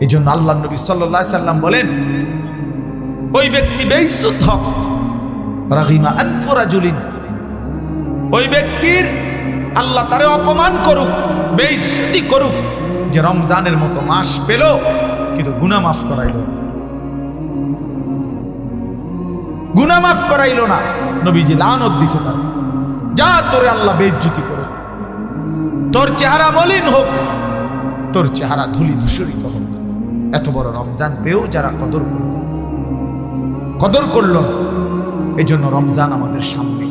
এই জন্য আল্লাহ নবী সাল্লাহ সাল্লাম বলেন, ওই ব্যক্তি বেইসুত আনফরাজুলিন ওই ব্যক্তির আল্লাহ তারে অপমান করুক, বেইজ্জতি করুক, যে রমজানের মতো মাস পেল, কিন্তু গুনাহ মাফ করাইল না। গুনাহ মাফ করাইল না। নবীজি লানত দিছে তার। যা তোরে আল্লাহ বেইজ্জতি করুক। তোর চেহারা মলিন হোক, তোর চেহারা ধুলি ধূসরিত হোক। এত বড় রমজান পেয়েও যারা কদর করল। কদর করল না, এই জন্য রমজান আমাদের সামনে।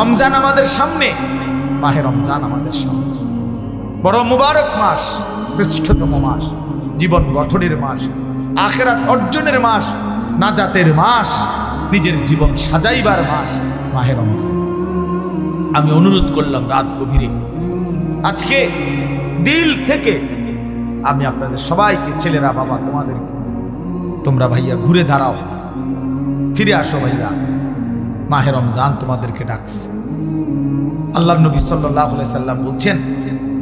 রমজান আমাদের সামনে। মাহে রমজান আমাদের সামনে। বড় মুবারক মাস শ্রেষ্ঠতম মাস জীবন গঠনের মাস আখেরাত অর্জনের মাস নাজাতের মাস নিজের জীবন সাজাইবার মাস মাহে রমজান। আমি অনুরোধ করলাম রাত গভীরে। আজকে দিল থেকে আমি আপনাদের সবাইকে, ছেলেরা, বাবা, তোমাদেরকে। তোমরা ভাইয়া, ঘুরে দাঁড়াও। ফিরে আসো ভাইয়া। মাহে রমজান তোমাদেরকে ডাকছে। আল্লাহ নবী সাল্লাহ সাল্লাম বলছেন,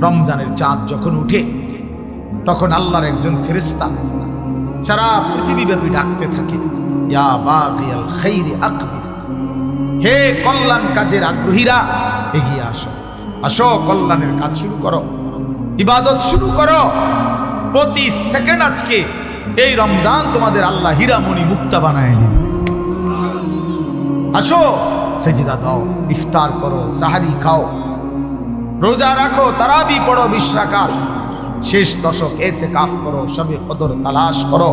রমজানের চাঁদ যখন উঠে, তখন আল্লাহর একজন ফেরেস্তা সারা পৃথিবীব্যাপী ডাকতে থাকে, ইয়া হে কল্যাণ কাজের আগ্রহীরা, এগিয়ে আসো। আসো, কল্যাণের কাজ শুরু করো। ইবাদত শুরু করো। প্রতি সেকেন্ড আজকে এই রমজান তোমাদের আল্লাহ হীরামণি মুক্তা বানায় দিন আসো, সেজিদা দাও, ইফতার করো, সাহারি খাও। রোজা রাখো, তারাবি পড়ো বিশ্রাকাল শেষ দশক এতে কাফ করো, সবে কদর তালাশ করো।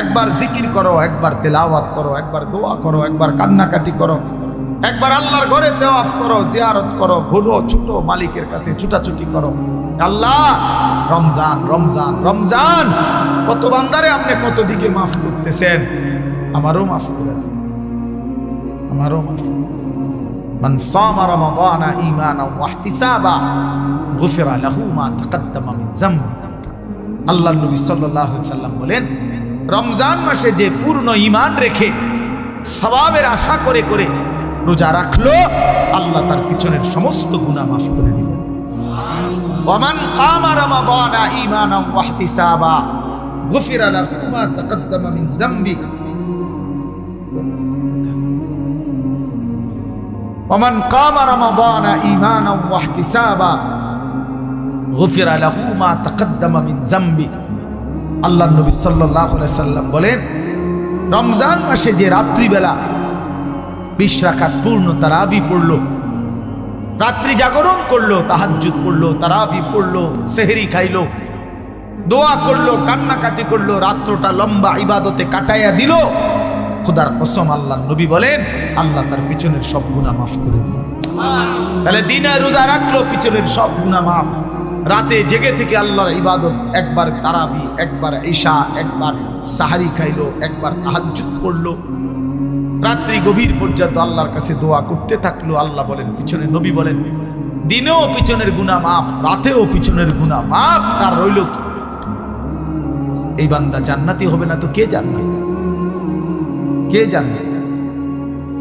একবার জিকির করো, একবার তেলাওয়াত করো, একবার দোয়া করো, একবার কান্নাকাটি করো। একবার আল্লাহর ঘরে দেওয়াফ করো, জিয়ারত করো, ঘুরো, ছোট মালিকের কাছে ছুটাছুটি করো। আল্লাহ রমজান রমজান রমজান কত বান্দারে আপনি কত দিকে মাফ করতেছেন আমারও মাফ করে দেন। আমারও মাফ করে দেন। من صام رمضان ايمانا واحتسابا غفر له ما تقدم من ذنب আল্লাহ নবী সাল্লাল্লাহু আলাইহি সাল্লাম বলেন রমজান মাসে যে পূর্ণ ঈমান রেখে সওয়াবের আশা করে করে রোজা রাখলো আল্লাহ তার পিছনের সমস্ত গুনাহ মাফ করে দিবেন ওমান কামা রমাদানা ঈমানান ওয়াহতিসাবা غفر له ما تقدم من ذنبه ومن قام رمضان ايمانا واحتسابا غفر له ما تقدم من ذنبه আল্লাহ নবী সাল্লাল্লাহু আলাইহি সাল্লাম বলেন রমজান মাসে যে রাত্রিবেলা বিশ রাকাত পূর্ণ তারাবি পড়লো রাত্রি জাগরণ করল, তাহাজ্জুদ পড়ল, তারাবি পড়ল, সেহরি খাইলো, দোয়া করল, কান্নাকাটি করল, রাত্রটা লম্বা ইবাদতে কাটাইয়া দিল। খুদার কসম আল্লাহ নবী বলেন, আল্লাহ তার পিছনের সব গুনাহ মাফ করে দিন। তাহলে দিনে রোজা রাখল, পিছনের সব গুনাহ মাফ। রাতে জেগে থেকে আল্লাহর ইবাদত, একবার তারাবি, একবার ঈশা, একবার সাহারি খাইলো, একবার তাহাজ্জুদ করল রাত্রি গভীর পর্যন্ত আল্লাহর কাছে দোয়া করতে থাকল। আল্লাহ বলেন, পিছনে নবী বলেন, দিনেও পিছনের গুনাহ মাফ, রাতেও পিছনের গুনাহ মাফ তার রইল কি? এই বান্দা জান্নাতি হবে না তো কে জানবে? কে জানবে?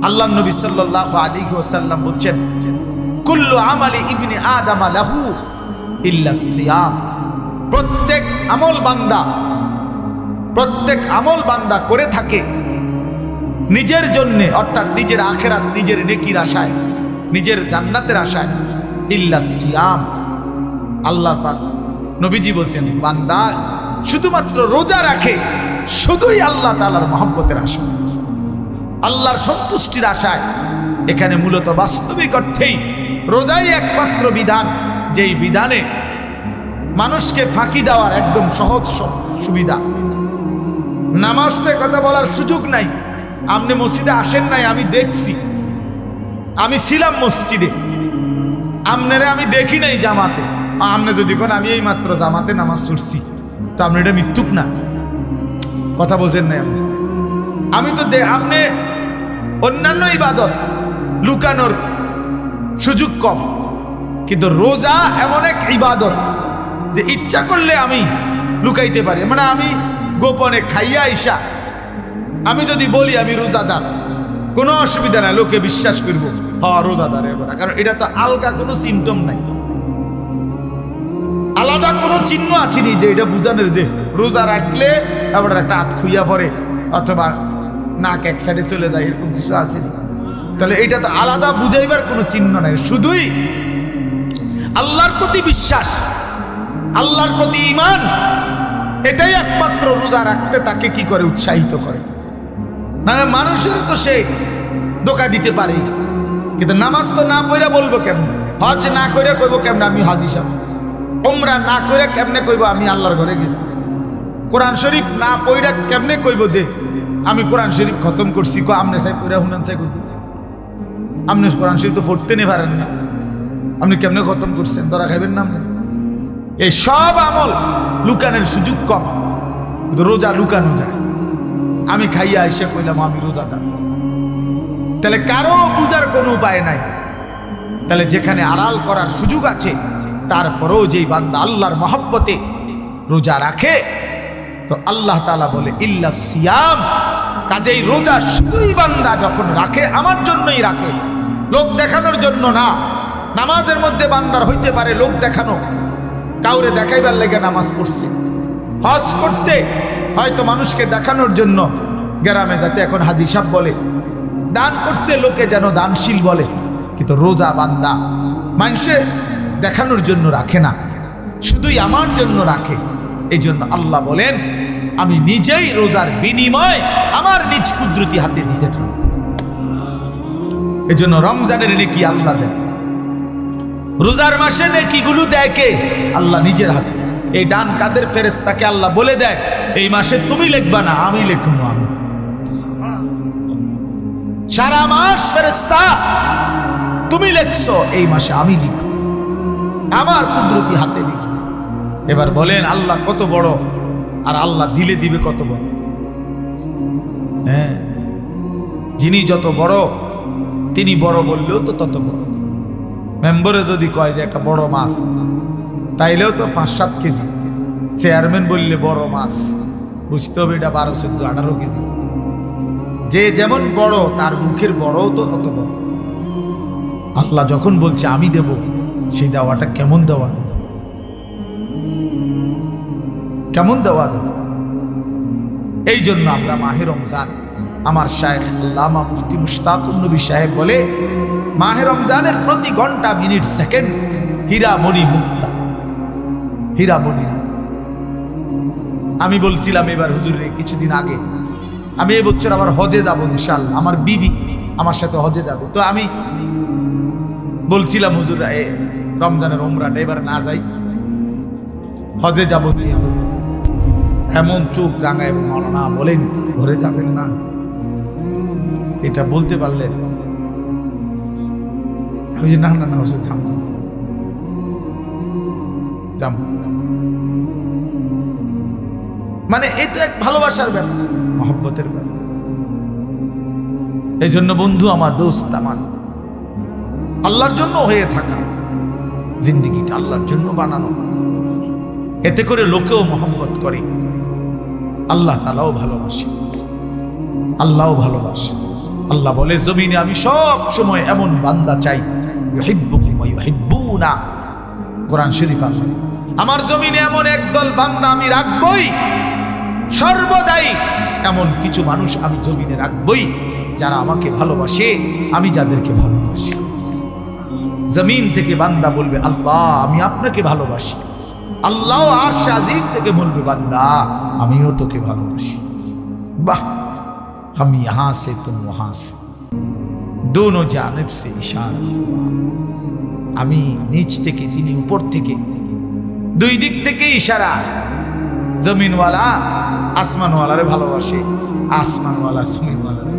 আল্লাহ নবী সাল্লাল্লাহু আলাইহি ওয়াসাল্লাম বলছেন, কুল্লু আমালি ইবনি আদম লাহু ইল্লা সিয়াম। প্রত্যেক আমল বান্দা, প্রত্যেক আমল বান্দা করে থাকে। নিজের জন্য, অর্থাৎ নিজের আখেরাত, নিজের নেকির আশায়, নিজের জান্নাতের আশায়, ইল্লা আল্লাহ পাক নবীজি বলছেন, বান্দা, শুধুমাত্র রোজা রাখে, শুধুই আল্লাহ তালার মহব্বতের আশায় আল্লাহর সন্তুষ্টির আশায়। এখানে মূলত বাস্তবিক অর্থেই রোজাই একমাত্র বিধান, যেই বিধানে মানুষকে ফাঁকি দেওয়ার একদম সহজ সুবিধা। নামাজটা কথা বলার সুযোগ নাই আপনি মসজিদে আসেন নাই, আমি দেখছি। আমি ছিলাম মসজিদে। আপনারে আমি দেখি নাই জামাতে। আপনি যদি কোন, আমি এই মাত্র জামাতে নামাজ ছুটছি তো আপনি এটা মৃত্যুক না? কথা বোঝেন নাই আপনি। আমি তো আপনি অন্যান্য ইবাদত, লুকানোর সুযোগ কম। কিন্তু রোজা এমন এক ইবাদত যে ইচ্ছা করলে আমি লুকাইতে পারি। মানে আমি গোপনে খাইয়া ইসা আমি যদি বলি আমি রোজাদার, কোনো অসুবিধা নাই, লোকে বিশ্বাস করব। হ, রোজাদার এবার। কারণ এটা তো আলগা কোনো সিমটম নাই। আলাদা আলাদা কোনো চিহ্ন আসেনি যে এটা বুঝানোর যে রোজা রাখলে আবার একটা হাত খুইয়া পড়ে, অথবা নাক এক সাইডে চলে যায়, এরকম কিছু আসেনি। তাহলে এটা তো আলাদা বুঝাইবার কোনো চিহ্ন নাই। শুধুই আল্লাহর প্রতি বিশ্বাস, আল্লাহর প্রতি ইমান এটাই একমাত্র রোজা রাখতে তাকে কি করে উৎসাহিত করে? না মানুষের তো সে ধোকা দিতে পারে। কিন্তু নামাজ তো না পড়ে বলব কেমন? হজ না করে কইব কেমন আমি হজ হিসাব ওমরা না করে কেমনে কইব আমি আল্লাহর ঘরে গেছি? কোরআন শরীফ না পড়া কেমনে কইব যে আমি কোরআন শরীফ খতম করছি? কো আমনে চাই পড়া হুনান চাই কইব আপনি কোরআন শরীফ তো পড়তে নে পারেন না। আপনি কেমনে খতম করছেন? ধরা খাইবেন না এই সব আমল লুকানের সুযোগ কম। রোজা লুকানো যায়। আমি খাইয়া এসে কইলাম, আমি রোজাদার। তাহলে কারও বুঝার কোনো উপায় নাই। তাহলে যেখানে আড়াল করার সুযোগ আছে, তারপরেও যেই বান্দা আল্লাহর মহব্বতে রোজা রাখে, তো আল্লাহ তালা বলে, ইল্লা সিয়াম। কাজেই রোজা শুধুই বান্দা যখন রাখে, আমার জন্যই রাখে। লোক দেখানোর জন্য না। নামাজের মধ্যে বান্দার হইতে পারে লোক দেখানো। কাউরে দেখাইবার লেগে নামাজ পড়ছে। হজ করছে। হয়তো মানুষকে দেখানোর জন্য গ্রামে যাতে এখন হাজি সাহেব বলে। দান করছে লোকে যেন দানশীল বলে, কিন্তু রোজা বান্দা মানুষে দেখানোর জন্য রাখে না, শুধুই আমার জন্য রাখে। এই জন্য আল্লাহ বলেন, আমি নিজেই রোজার বিনিময় আমার নিজ কুদরতি হাতে দিতে থাকি এই জন্য রমজানের নেকি আল্লাহ দেয়। রোজার মাসে নেকিগুলো দেয় কে? আল্লাহ নিজের হাতে এই ডান কাদের ফেরেস্তাকে আল্লাহ বলে দেয়, এই মাসে তুমি লিখবা না, আমি লিখব আমি। সারা মাস ফেরেস্তা তুমি লেখছো, এই মাসে আমি লিখ আমার কুদরতি হাতে লিখ এবার বলেন, আল্লাহ কত বড়, আর আল্লাহ দিলে দিবে কত বড়। হ্যাঁ যিনি যত বড়, তিনি বড় বললেও তো তত বড়। মেম্বরে যদি কয় যে একটা বড় মাছ তাইলেও তো পাঁচ সাত কেজি। চেয়ারম্যান বললে বড় মাছ। বুঝতে হবে এটা বারো, চোদ্দ, আঠারো কেজি। যে যেমন বড়, তার মুখের বড়ও তো অত বড়। আল্লাহ যখন বলছে, আমি দেব সেই দেওয়াটা কেমন দেওয়া দেব? কেমন দেওয়া দেব? এই জন্য আমরা মাহে রমজান, আমার শাহেখ আল্লামা মুফতি মুশতাকুর নবী সাহেব বলে, মাহে রমজানের প্রতি ঘণ্টা, মিনিট, সেকেন্ড হীরা মণি মুক্তা। হীরা মণি আমি বলছিলাম এবার হুজুরে কিছুদিন আগে, আমি এই বছর আবার হজে যাব বিশাল আমার বিবি আমার সাথে হজে যাবে। তো আমি বলছিলাম হুজুর এ রমজানের ওমরাটা এবার না যাই, হজে যাব যেহেতু। এমন চোখ রাঙায় মৌলানা বলেন, ঘরে যাবেন না। এটা বলতে পারলেন না না না হুজুর মানে এটা এক ভালোবাসার ব্যাপার, মহব্বতের ব্যাপার। এই জন্য বন্ধু, আমার দোস্ত আমার, আল্লাহর জন্য হয়ে থাকা, জিন্দিগিটা আল্লাহর জন্য বানানো। এতে করে লোকেও মহব্বত করে। আল্লাহ তালাও ভালোবাসে। আল্লাহও ভালোবাসে। আল্লাহ বলে, জমিনে আমি সব সময় এমন বান্দা চাই না কোরআন শরীফ আছে আমার জমিনে এমন একদল বান্দা আমি রাখবই সর্বদাই এমন কিছু মানুষ আমি জমিনে রাখবই যারা আমাকে ভালোবাসে আমি যাদেরকে ভালোবাসি জমিন থেকে বান্দা বলবে আল্লাহ আমি আপনাকে ভালোবাসি আল্লাহ আর শাজির থেকে বলবে বান্দা আমিও তোকে ভালোবাসি বাহ हम यहां से तुम वहां से दोनों जानब से इशारा আমি নিচ থেকে, তিনি উপর থেকে। দুই দিক থেকে ইশারা। জমিনওয়ালা আসমানওয়ালারে ভালোবাসে। আসমানওয়ালা জমিনওয়ালারে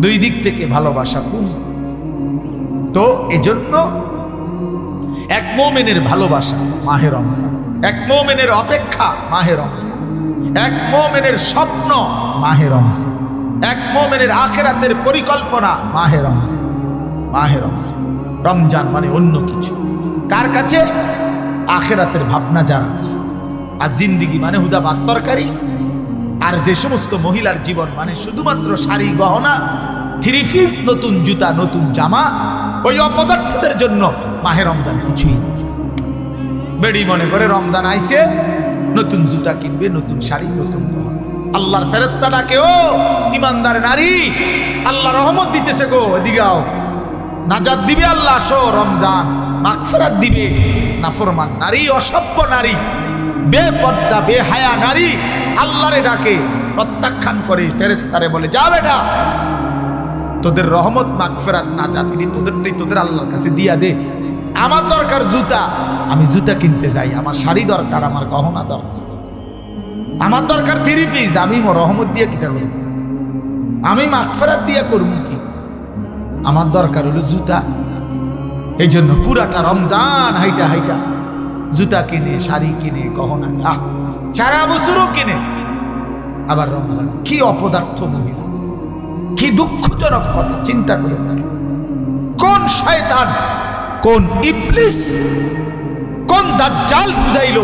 দুই দিক থেকে ভালোবাসা পূর্ণ তো এজন্য এক মোমেনের ভালোবাসা মাহে রমজান, এক মোমেনের অপেক্ষা মাহে রমজান, এক মোমেনের স্বপ্ন মাহে রমজান, এক মোমেনের আখেরাতের পরিকল্পনা মাহে রমজান। মাহে রমজান। রমজান মানে অন্য কিছু। কার কাছে? আখেরাতের ভাবনা যারা আছে। আর জিন্দিগি মানে হুদা ভাত তরকারি। আর যে সমস্ত মহিলার জীবন মানে শুধুমাত্র শাড়ি, গহনা, থ্রি পিস, নতুন জুতা, নতুন জামা, ওই অপদার্থদের জন্য মাহে রমজান কিছুই বেড়ি মনে করে রমজান আইছে, নতুন জুতা কিনবে, নতুন শাড়ি, নতুন। আল্লাহর ফেরেস্তা ডাকে ও ইমানদার নারী, আল্লাহ রহমত দিতেছে গো, এদিকে নাজাত দিবে আল্লাহ, আসো রমজান। মাগফিরাত দিবে। নাফরমান নারী, অসভ্য নারী, বেপর্দা, বেহায়া নারী আল্লাহরে ডাকে, প্রত্যাখ্যান করে ফেরেস্তারে বলে, যা বেটা, তোদের রহমত, মাগফেরাত না চাতিনি তোদেরটাই তোদের আল্লাহর কাছে দিয়া দে। আমার দরকার জুতা, আমি জুতা কিনতে যাই, আমার শাড়ি দরকার, আমার গহনা দরকার। আমার দরকার থ্রি পিস, আমি রহমত দিয়ে কিটা করব? আমি মাগফেরাত দিয়ে করব কি? আমার দরকার হলো জুতা। এই জন্য পুরাটা রমজান, হাইটা হাইটা। জুতা কিনে, শাড়ি কিনে, গহনা। আহ, সারা বছরও কিনে। আবার রমজান, কি অপদার্থ মহিলা। কি দুঃখজনক কথা, চিন্তা করে দেখো। কোন শয়তান, কোন ইবলিস, কোন দাজ্জাল বুঝাইল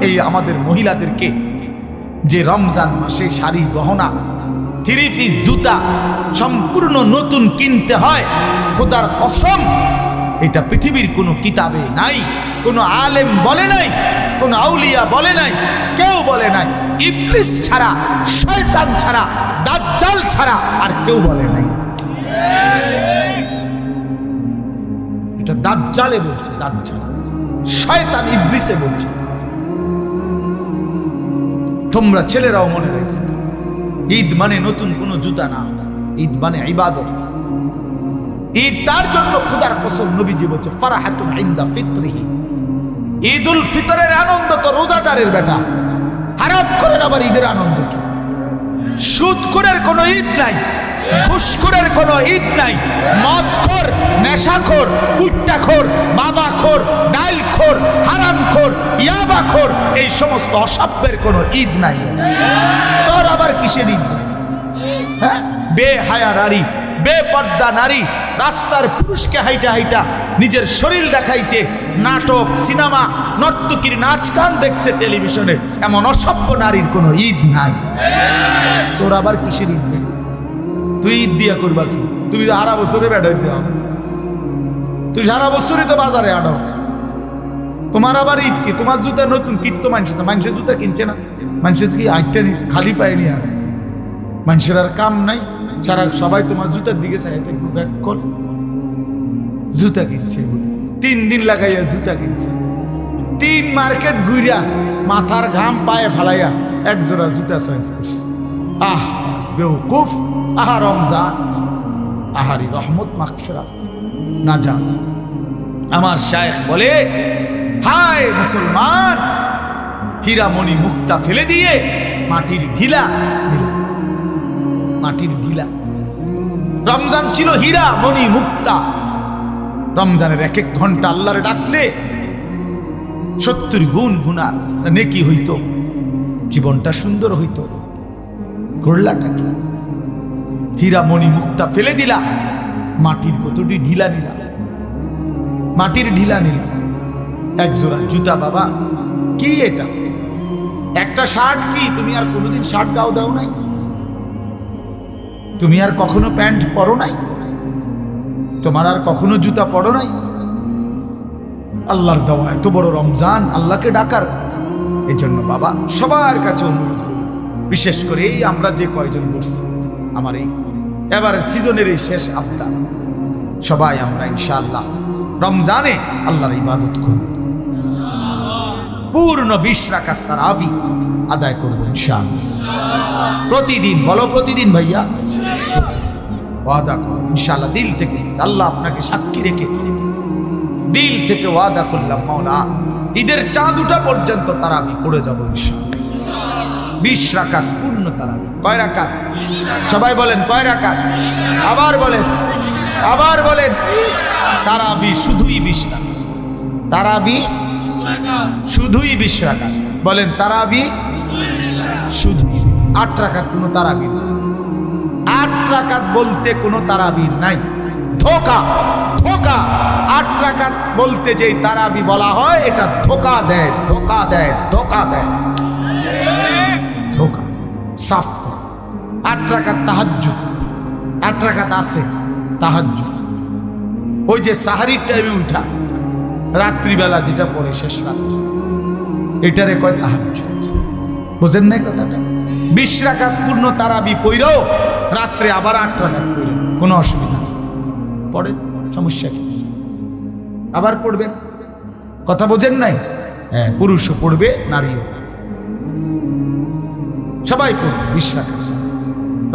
এই আমাদের মহিলাদেরকে যে রমজান মাসে শাড়ি, গহনা থ্রি পিস জুতা সম্পূর্ণ নতুন কিনতে হয়। খোদার কসম, এটা পৃথিবীর কোনো কিতাবে নাই, কোনো আলেম বলে নাই, কোনো আউলিয়া বলে নাই, কেউ বলে নাই। ইবলিস ছাড়া, শয়তান ছাড়া, দাজ্জাল ছাড়া আর কেউ বলে নাই। এটা দাজ্জালে বলছে, দাজ্জাল। শয়তান ইবলিসে বলছে। তোমরা ছেলেরাও মনে রেখো। ঈদ মানে নতুন কোনো জুতা না। ঈদ মানে ইবাদত। ঈদ তার জন্য খুদার কসম নবীজি বলছে, ফারাহাতুন ইনদা ফিত্রিহি। ঈদুল ফিতরের আনন্দ তো রোজাদারের বেটা। হারাম করেন আবার ঈদের আনন্দ কি? সুদখোরের কোনো ঈদ নাই ঘুষখোরের কোনো ঈদ নাই। মদখোর নেশাখোর পুট্টাখোর বাবাখোর হারামখোর ইয়াবাখোর এই সমস্ত অসভ্যের কোনো ঈদ নাই। তোর আবার কিসের হ্যাঁ? বেহায়া নারী, বেপর্দা নারী, রাস্তার পুরুষকে হাইটা হাইটা নিজের শরীর দেখাইছে, নাটক, সিনেমা, নর্তকীর নাচ গান দেখছে টেলিভিশনে। এমন অসভ্য নারীর কোনো ঈদ নাই। তোর আবার কিসের ঈদ? তুই ঈদ দিয়া করবা কি? তুমি সারা বছরে বেড়াই দেওয়া তুই সারা বছরই তো বাজারে আনো তোমার আবার ঈদ কি? তোমার জুতা নতুন কিত তো মানুষ মানুষের জুতা কিনছে না? মানুষের কি আটটা খালি পায়নি আর মানুষের আর কাম নাই। সারা সবাই তোমার জুতার দিকে জুতা কিনছে তিন দিন লাগাইয়া জুতা কিনছে। তিন মার্কেট ঘুরিয়া মাথার ঘাম পায়ে ফালাইয়া এক জোড়া জুতা চয়েস করছে। আহ বেউকুফ আহা রমজান, আহারি রহমত মাকফেরা না যা আমার শায়েখ বলে হায় মুসলমান। হীরামণি মুক্তা ফেলে দিয়ে মাটির ঢিলা মাটির ঢিলা। রমজান ছিল হীরা মণি মুক্তা। রমজানের এক এক ঘণ্টা আল্লাহরে ডাকলে সত্তর গুণ গুণা নেকি হইত। জীবনটা সুন্দর হইত। করলাটা কি? হীরা মণি মুক্তা ফেলে দিলা। মাটির কতটি ঢিলা নিলা? মাটির ঢিলা নিলা। এক জোড়া জুতা বাবা, কি এটা? একটা শার্ট কি? তুমি আর কোনোদিন শার্ট গাও দাও নাই? তুমি আর কখনো প্যান্ট পরো নাই? তোমার আর কখনো জুতা পরো নাই? আল্লাহর দেওয়া এত বড় রমজান, আল্লাহকে ডাকার এই জন্য বাবা, সবার কাছে অনুরোধ বিশেষ করে এই আমরা যে কয়জন বসছি, আমার এই এবার সিজনের এই শেষ আবদার। সবাই আমরা ইনশাআল্লাহ রমজানে আল্লাহর ইবাদত করব। পূর্ণ বিশ রাখার তারাবি আদায় করব ইনশাআল্লাহ। প্রতিদিন, বলো প্রতিদিন ভাইয়া। ওয়াদা করো ইনশাআল্লাহ, দিল থেকে। আল্লাহ আপনাকে সাক্ষী রেখে দিল থেকে ওয়াদা করলাম, মাওলা। ঈদের চাঁদ উঠা পর্যন্ত তারা আমি পড়ে যাব ইনশাআল্লাহ। বিশ রাকাত পূর্ণ তারাবি। কয় রাকাত সবাই বলেন, কয় রাকাত আবার বলেন আবার বলেন। তারাবি শুধুই বিশ রাকাত তারাবি শুধুই বিশ রাকাত বলেন, তারাবি? শুধু আট রাকাত কোনো তারাবি না আট রাকাত বলতে কোনো তারাবি নাই। ধোকা ধোকা। আট রাকাত বলতে যেই তারাবি বলা হয়, এটা ধোকা দেয় ধোকা দেয় ধোকা দেয়। ধোকা, সাফ আট রাকাত তাহাজ্জু আট রাকাত আছে তাহাজ্জু ওই যে সাহারির টাইমে উঠা। রাত্রিবেলা যেটা পড়ে, শেষ রাত্রি। এটারে কয় তাহাজ্জুদ। বোঝেন নাই কথাটা? বিশ রাকাত পূর্ণ তারাবি পইরও রাত্রে আবার আট রাকাত পড়লেন কোনো অসুবিধা নেই। পড়ে, সমস্যা কি? আবার পড়বেন? কথা বোঝেন নাই? হ্যাঁ পুরুষও পড়বে, নারীও সবাই পড়বে বিশ রাকাত।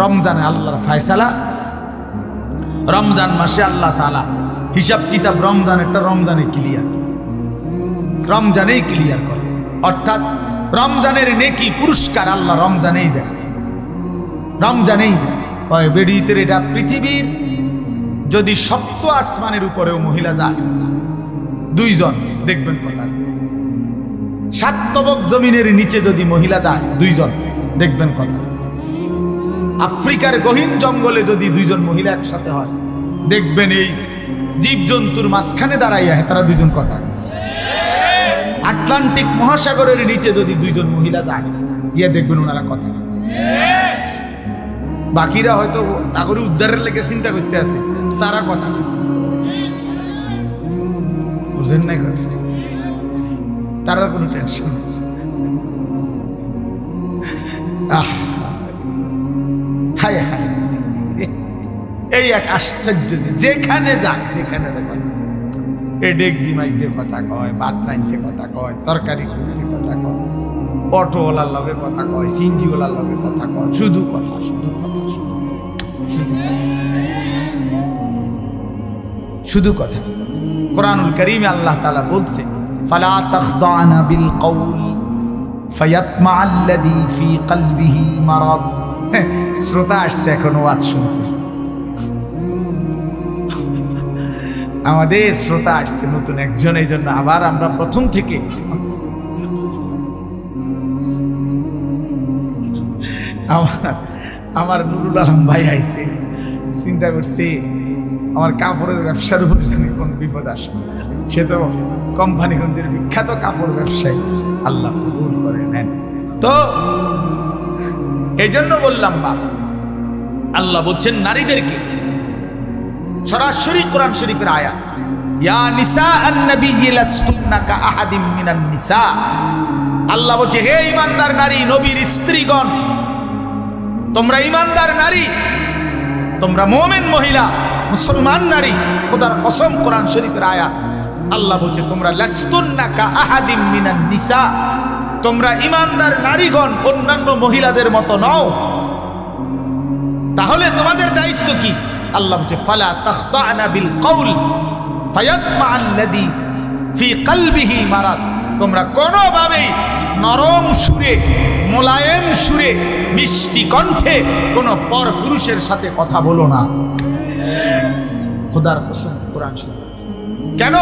রমজানে আল্লাহর ফায়সালা, রমজান মাসে আল্লাহ তালা হিসাব কিতাব রমজান একটা রমজানে ক্লিয়ার রমজানেই ক্লিয়ার করে। অর্থাৎ রমজানের নেকি পুরস্কার আল্লাহ রমজানেই দেয়। রমজানেই দেয়। বেডিতের এটা পৃথিবীর যদি সপ্ত আসমানের উপরেও মহিলা যায়, দুইজন, দেখবেন কথা। সাতবক জমিনের নিচে যদি মহিলা যায়, দুইজন, দেখবেন কথা। আফ্রিকার গহীন জঙ্গলে যদি দুইজন মহিলা একসাথে হয়, দেখবেন এই জীবজন্তুর মাঝখানে দাঁড়াইয়া তারা দুজন কথা। আটলান্টিক মহাসাগরের নিচে যদি দুইজন মহিলা যায় ইয়ে দেখবেন ওনারা কথা। বাকিরা হয়তো নাগরিক উদ্ধারের লেগে চিন্তা করতে আছে, তারা কথা। বুঝেন নাই কথা? তারা কোনো টেনশন আহ, হায় হায়। এই এক আশ্চর্য যেখানে যায় যেখানে যায়। এ ডেকজি মাইজদের কথা কয় ভাত রাইতে কথা কয় তরকারি কথা কয় অটোওয়ালার লগে কথা কয় সিনজিওয়ালার লগে কথা কয় শুধু কথা শুধু কথা শুধু শুধু কথা। কোরআনুল করিমে আল্লাহ তালা বলছে ফালা তাখদানা বিল কওল ফায়াতমা আল্লাযী ফি কলবিহি মারাদ হ্যাঁ, শ্রোতা আসছে এখন ওয়াজ শুনতে আমাদের শ্রোতা আসছে নতুন একজন, এই জন্য আবার আমরা প্রথম থেকে। আমার আমার নুরুল আলম ভাই আইসে চিন্তা করছে আমার কাপড়ের ব্যবসার উপর জানি কোন বিপদ আসে। সে তো কোম্পানিগঞ্জের বিখ্যাত কাপড় ব্যবসায়ী, আল্লাহ কবুল করে নেন। তো এই জন্য বললাম বাবা আল্লাহ বলছেন নারীদেরকে সরাসরি কোরআন শরীফের আয়াত। ইয়া নিসা আন-নবী লাস্তুন্না কা আহাদিম মিনান নিসা। আল্লাহ বলছে, হে ইমানদার নারী, নবীর স্ত্রীগণ, তোমরা ইমানদার নারী, তোমরা মুমিন মহিলা, মুসলমান নারী, খোদার কসম কোরআন শরীফের আয়াত। আল্লাহ বলছে, তোমরা লাস্তুন্না কা আহাদিম মিনান নিসা। তোমরা ইমানদার নারীগণ, অন্যান্য মহিলাদের মতো নও। তাহলে তোমাদের দায়িত্ব কি? আল্লাহ বলছে, ফালা তাখতানা বিল কওল ফায়াতমা আল্লাযী ফি কলবিহি মারাদ। তোমরা কোনোভাবেই নরম সুরে, মোলায়েম সুরে, মিষ্টি কণ্ঠে কোনো পর পুরুষের সাথে কথা বলো না। খোদার কসম, কোরআন কেন?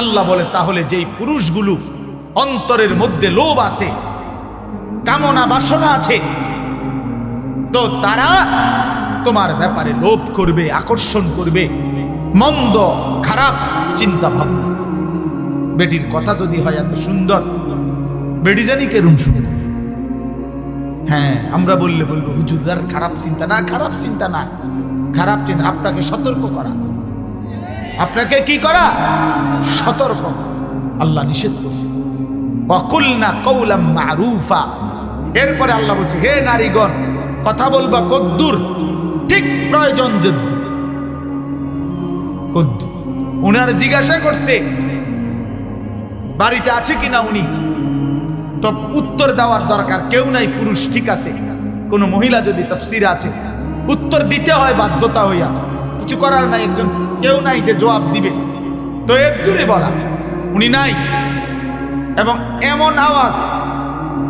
আল্লাহ বলে, তাহলে যেই পুরুষগুলো অন্তরের মধ্যে লোভ আছে, কামনা বাসনা আছে তো তারা তোমার ব্যাপারে লোভ করবে, আকর্ষণ করবে, মন্দ, খারাপ চিন্তা ভাবনা বেটির কথা যদি হয় এত সুন্দর, বেটি জানি কেরম সুন্দর। হ্যাঁ আমরা বললে বলব হুজুরার খারাপ চিন্তা না, খারাপ চিন্তা না। খারাপ চিন্তা, আপনাকে সতর্ক করা। আপনাকে কি করা? সতর্ক আল্লাহ নিষেধ করছে। অকুল না কৌলাম মারুফা। এরপরে আল্লাহ বলছে, হে নারীগণ কথা বলবা, কদ্দুর। ঠিক প্রয়োজন কদ্দুর। উনার জিজ্ঞাসা করছে, বাড়িতে আছে কিনা উনি? তো উত্তর দেওয়ার দরকার, কেউ নাই, পুরুষ, ঠিক আছে। কোন মহিলা যদি তফসির আছে, উত্তর দিতে হয় বাধ্যতা হইয়া। কিছু করার নাই একজন, কেউ নাই যে জবাব দিবে। তো এর দূরে বলা, উনি নাই। এবং এমন আওয়াজ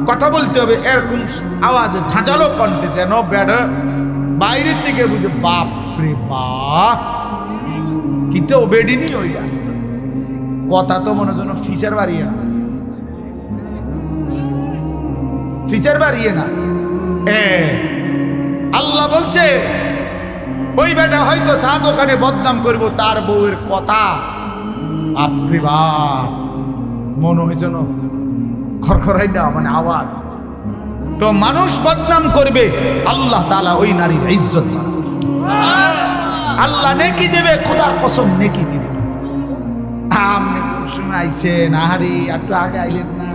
কথা বলতে হবে, এরকম আওয়াজে ঝাঁঝালো কণ্ঠে যেন বেড় বাইরের থেকে বুঝে বাপ রে বাপ বেডিনি হইয়া কথা তো মনে যেন ফিচার বাড়িয়ে না। ফিচার বাড়িয়ে না। এ, আল্লাহ বলছে, ওই বেটা হয়তো চা দোকানে বদনাম করব, তার বউয়ের কথা। বাপরে বাপ, মনে হয় যেন খরখরাই না মানে আওয়াজ। তো মানুষ বদনাম করবে, আল্লাহ তালা ওই নারীর ইজ্জত আল্লাহ নেকি দেবে, খোদার কসম নেকি দিবে। আপনি সময় আইসেন আহারে, একটু আগে আইলেন না।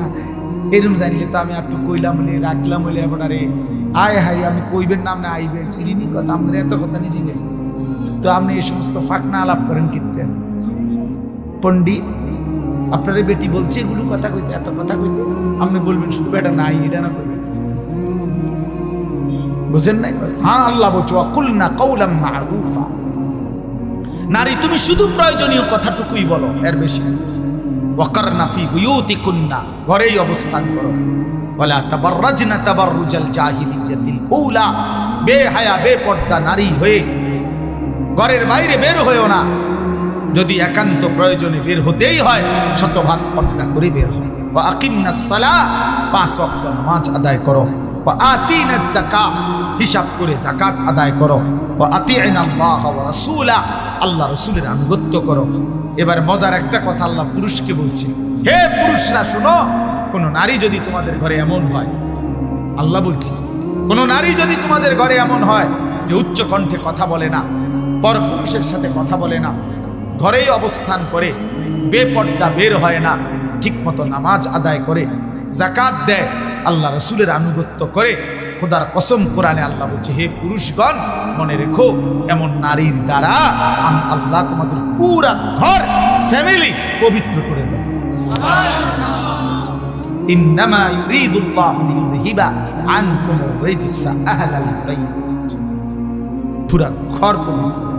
এরম জানিলে তো আমি একটু কইলাম বলে রাখলাম এবার আরে, আয় হাই আমি কইবেন নাম না আইবেন। ইনি কথা আমাদের এত কথা নিজে গেছে তো আপনি এই সমস্ত ফাঁকনা আলাপ করেন কীর্তেন। পণ্ডিত আপনার বেটি বলছে এগুলো কথা কইতে, এত কথা কইতে। আপনি বলবেন, শুধু বেটা নাই, এটা না কইবেন। বুঝেন নাই হ্যাঁ আল্লাহ বলছো অকুল না কৌলাম মারুফা। নারী, তুমি শুধু প্রয়োজনীয় কথাটুকুই বলো, এর বেশি ওয়াকার নাফি বুয়ুতি কুন্না ঘরেই অবস্থান করো। বলা তাবাররাজনা তাবাররুজাল জাহিলিয়াতিল উলা। বেহায়া, বেপর্দা নারী হয়ে ঘরের বাইরে বের হয়েও না। যদি একান্ত প্রয়োজনে বের হতেই হয়, শতভাগ পর্দা করে বের হয় বা আকিমনা সালা পাঁচ ওয়াক্ত নামাজ আদায় করো। বা আতিনা যাকাত, হিসাব করে যাকাত আদায় করো। বা আতিআইনা আল্লাহ রাসূলা আল্লাহ রসুলের আনুগত্য করো। এবার মজার একটা কথা আল্লাহ পুরুষকে বলছে, হে পুরুষরা শোনো, কোনো নারী যদি তোমাদের ঘরে এমন হয়, আল্লাহ বলছে, কোনো নারী যদি তোমাদের ঘরে এমন হয়, যে উচ্চ কণ্ঠে কথা বলে না, পর পুরুষের সাথে কথা বলে না ঘরেই অবস্থান করে। বেপর্দা বের হয় না, ঠিকমতো নামাজ আদায় করে জাকাত দেয়, আল্লাহ রসুলের আনুগত্য করে। খোদার কসম কোরআনে আল্লাহ বলছে, হে পুরুষগণ, মনে রেখো, এমন নারীর দ্বারা আমি আল্লাহ তোমাদের পুরা ঘর ফ্যামিলি পবিত্র করে দেব। ইন্নামা ইউরিদুল্লাহু লিইউযহিবা আনকুম রিজসা আহলাল বাইত। পুরা ঘর পবিত্র।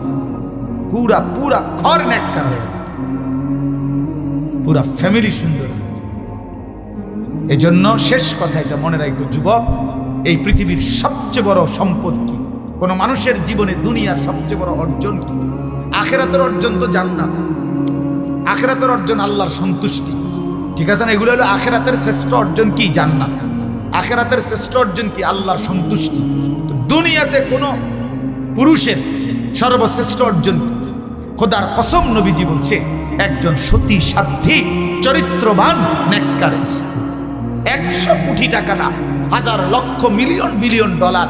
পুরা পুরা ঘর নেককার হয়ে যাবে। পুরা ফ্যামিলি সুন্দর। এজন্য শেষ কথা এটা মনে রাখো, যুবক, এই পৃথিবীর সবচেয়ে বড় সম্পদ কি? কোন মানুষের জীবনে দুনিয়ার সবচেয়ে বড় অর্জন কি? আখেরাতের অর্জন তো জান্নাত। আখেরাতের অর্জন আল্লাহর সন্তুষ্টি। ঠিক আছে না? এগুলো হলো আখেরাতের শ্রেষ্ঠ অর্জন কি? জান্নাত। আখেরাতের শ্রেষ্ঠ অর্জন কি? আল্লাহর সন্তুষ্টি। দুনিয়াতে কোনো পুরুষের সর্বশ্রেষ্ঠ অর্জন কি? খোদার কসম নবীজি বলছে, একজন সতী সাধ্যী, চরিত্রবান, নেককার একশো কোটি টাকা না, হাজার লক্ষ মিলিয়ন বিলিয়ন ডলার,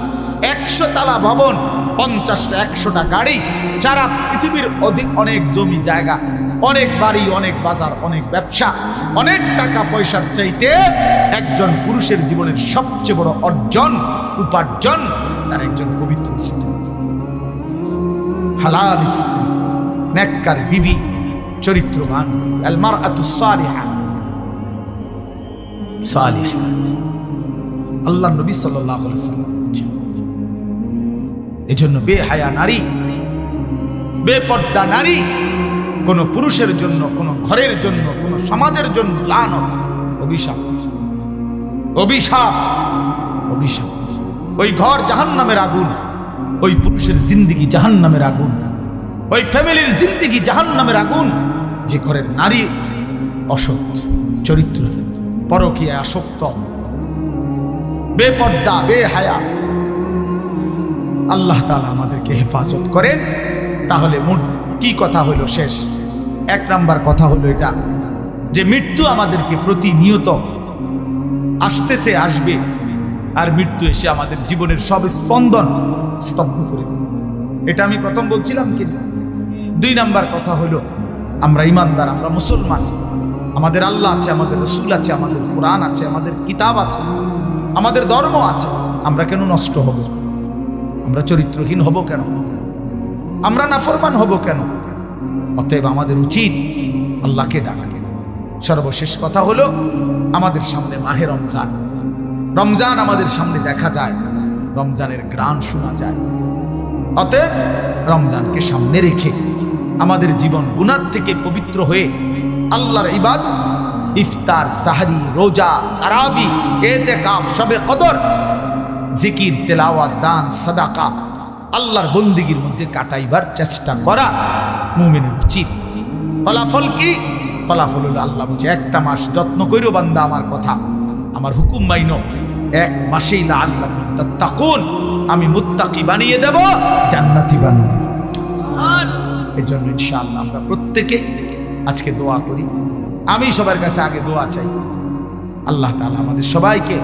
একশো তালা ভবন, পঞ্চাশটা একশোটা গাড়ি, সারা পৃথিবীর অধিক অনেক জমি জায়গা, অনেক বাড়ি, অনেক বাজার, অনেক ব্যবসা, অনেক টাকা পয়সার চাইতে একজন পুরুষের জীবনের সবচেয়ে বড় অর্জন, উপার্জন, তার একজন পবিত্র স্ত্রী। হালাল স্ত্রী। নেককার বিবি, চরিত্রবান আল্লাহ নবী আলাইহি সাল্লাম এজন্য বেহায়া নারী, বেপর্দা নারী, কোন পুরুষের জন্য, কোন ঘরের জন্য, কোন সমাজের জন্য লানত, অভিশাপ অভিশাপ অভিশাপ। ওই ঘর জাহান নামের আগুন, ওই পুরুষের জিন্দিগি জাহান নামের আগুন ওই ফ্যামিলির জিন্দিগি জাহান্নামের আগুন যে ঘরের নারী অসৎ, চরিত্র পরকীয় আসক্ত, বেপর্দা, বেহায়া। আল্লাহ তাআলা আমাদেরকে হেফাজত করেন। তাহলে মোট কি কথা হলো শেষ? এক নাম্বার কথা হলো এটা যে মৃত্যু আমাদেরকে প্রতিনিয়ত আসতেছে, আসবে। আর মৃত্যু এসে আমাদের জীবনের সব স্পন্দন স্তব্ধ করে এটা আমি প্রথম বলছিলাম কি? দুই নাম্বার কথা হলো আমরা ইমানদার, আমরা মুসলমান। আমাদের আল্লাহ আছে, আমাদের রসুল আছে, আমাদের কোরআন আছে, আমাদের কিতাব আছে, আমাদের ধর্ম আছে। আমরা কেন নষ্ট হব? আমরা চরিত্রহীন হব কেন? আমরা নাফরমান হব কেন? অতএব আমাদের উচিত আল্লাহকে ডাকা। সর্বশেষ কথা হলো, আমাদের সামনে মাহে রমজান। রমজান আমাদের সামনে দেখা যায়, রমজানের গ্রান শোনা যায়। অতএব রমজানকে সামনে রেখে আমাদের জীবন গুনার থেকে পবিত্র হয়ে আল্লাহর ইবাদ ইফতার, সাহারি, রোজা কাফ, সবে কদর, জিকির, তেলাওয়াত, দান, সাদাকা আল্লাহর বন্দিগির মধ্যে কাটাইবার চেষ্টা করা মুমিনের উচিত। ফলাফল কি? ফলাফল হলো আল্লাহ বলছে, একটা মাস যত্ন কইরো বান্দা আমার কথা। আমার হুকুম মাইনো, এক মাসেই লা আল্লাহ তাকুন আমি মুত্তাকি বানিয়ে দেব, জান্নাতি বানিয়ে দেব। এই জন্য ইনশাআল্লাহ আমরা প্রত্যেকে আজকে দোয়া করি। আমি সবার কাছে আগে দোয়া চাই। আল্লাহ তালা আমাদের সবাইকে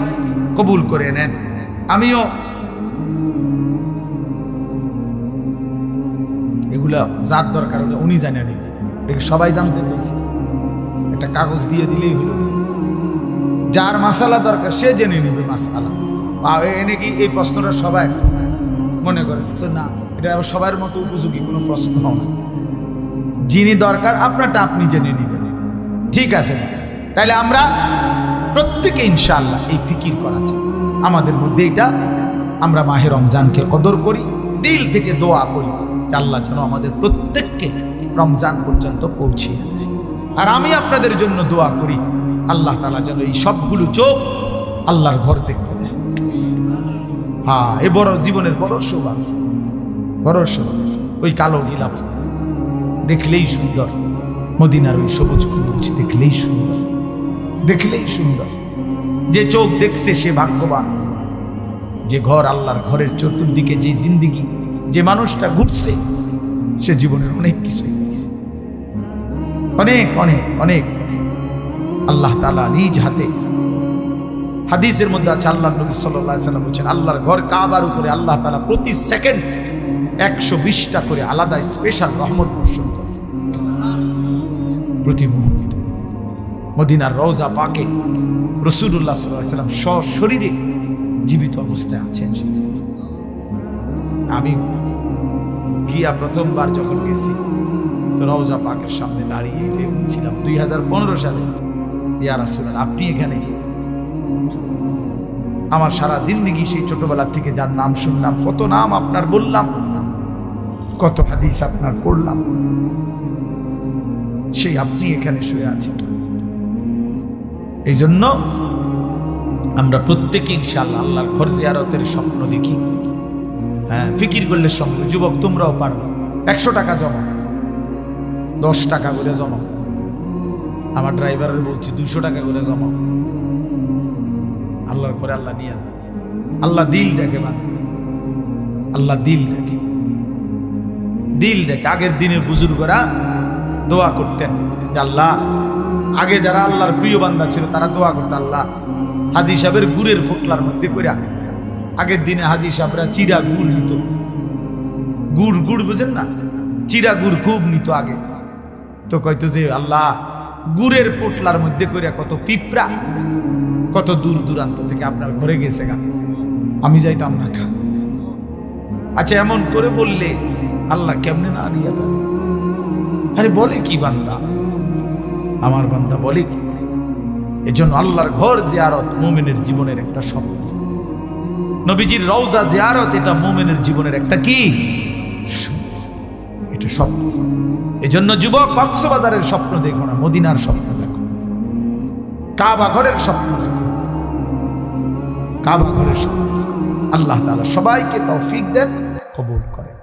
কবুল করে নেন। আমিও। এগুলো যার দরকার হলে উনি জানে নি এটাকে সবাই জানতে চাইছে। একটা কাগজ দিয়ে দিলেই হলো। যার মাসালা দরকার, সে জেনে নেবে মাসালা। এনে কি এই প্রশ্নটা সবাই মনে করে। তো না, এটা সবার মতো উপযোগী কোনো প্রশ্ন না। যিনি দরকার, আপনারটা আপনি জেনে নেবেন। ঠিক আছে তাহলে আমরা প্রত্যেকে ইনশাআল্লাহ এই ফিকির করা চাই। আমাদের মধ্যে এটা, আমরা মাহে রমজানকে কদর করি, দিল থেকে দোয়া করি আল্লাহ যেন আমাদের প্রত্যেককে রমজান পর্যন্ত পৌঁছিয়ে। আর আমি আপনাদের জন্য দোয়া করি, আল্লাহ তালা যেন এই সবগুলো চোখ আল্লাহর ঘর দেখতে দেয়। হ্যাঁ এ বড় জীবনের বড় সৌভাগ্য বড় সৌভাগ্য ওই কালো নীলাফ দেখলেই সুন্দর। মদিনার ওই সবুজ সবুজ দেখলেই সুন্দর। দেখলেই সুন্দর। যে চোখ দেখছে সে ভাগ্যবান। যে ঘর আল্লাহর ঘরের চতুর্দিকে যে জিন্দিগি, যে মানুষটা ঘুরছে, সে জীবনের অনেক কিছুই অনেক অনেক অনেক আল্লাহ তালা নিজ হাতে হাদিসের মধ্যে আছে আল্লাহ নবী সাল্লাম বলছেন, আল্লাহর ঘর কাবার উপরে আল্লাহ তালা প্রতি সেকেন্ড একশো বিশটা করে আলাদা স্পেশাল রহমত বর্ষণ করে। প্রতি মুহূর্তে। মদিনার রওজা পাকে রসুল্লাহ সাল্লাম সশরীরে জীবিত অবস্থায় আছেন। আমি গিয়া প্রথমবার যখন গেছি তো রওজা পাকের সামনে দাঁড়িয়ে দুই হাজার পনেরো সালে ইয়া রাসূলুল্লাহ, আপনি এখানে আমার সারা জিন্দগি সেই ছোটবেলা থেকে যার নাম শুনলাম কত নাম আপনার বললাম কত হাদিস আপনার পড়লাম। সেই আপনি এখানে শুয়ে আছেন। এই জন্য আমরা প্রত্যেকে ইনশাআল্লাহ আল্লাহর ঘর জিয়ারতের স্বপ্ন দেখি। হ্যাঁ ফিকির করলে সঙ্গে যুবক, তোমরাও পারো। একশো টাকা জমা। দশ টাকা করে জমা। আমার ড্রাইভারের বলছি, দুশো টাকা করে জমা। আল্লাহর করে আল্লাহ নিয়ে। আল্লাহ দিল দেখে মানে আল্লাহ দিল দেখে। দিল দেখে, আগের দিনের বুজুর্গরা দোয়া করতেন। আল্লাহ, আগে যারা আল্লাহর প্রিয় বান্দা ছিল, তারা দোয়া করতো আল্লাহ। হাজি সাহেবের গুড়ের ফোটলার মধ্যে করে আগের দিনে হাজি সাহেবরা চিরা গুড় নিত। গুড় গুড় বুঝেন না? চিরা গুড় খুব নিত আগে। তো কয়তো যে আল্লাহ, গুড়ের পোটলার মধ্যে করিয়া কত পিঁপড়া, কত দূর দূরান্ত থেকে আপনার ঘরে গেছে গা। আমি যাইতাম না খা। আচ্ছা এমন করে বললে আল্লাহ কেমনে না নিয়ে দেয়? আরে বলে কি বান্দা? আমার বান্দা বলে কি? এজন্য আল্লাহর ঘর জিয়ারত মোমেনের জীবনের একটা স্বপ্ন। নবীজির রওজা জিয়ারত এটা মোমেনের জীবনের একটা কি? এটা স্বপ্ন। এজন্য যুবক, কক্সবাজারের স্বপ্ন দেখো না, মদিনার স্বপ্ন দেখো। কাবা ঘরের স্বপ্ন দেখো। কাবা ঘরের স্বপ্ন আল্লাহ তালা সবাইকে তৌফিক দেন, কবুল করেন।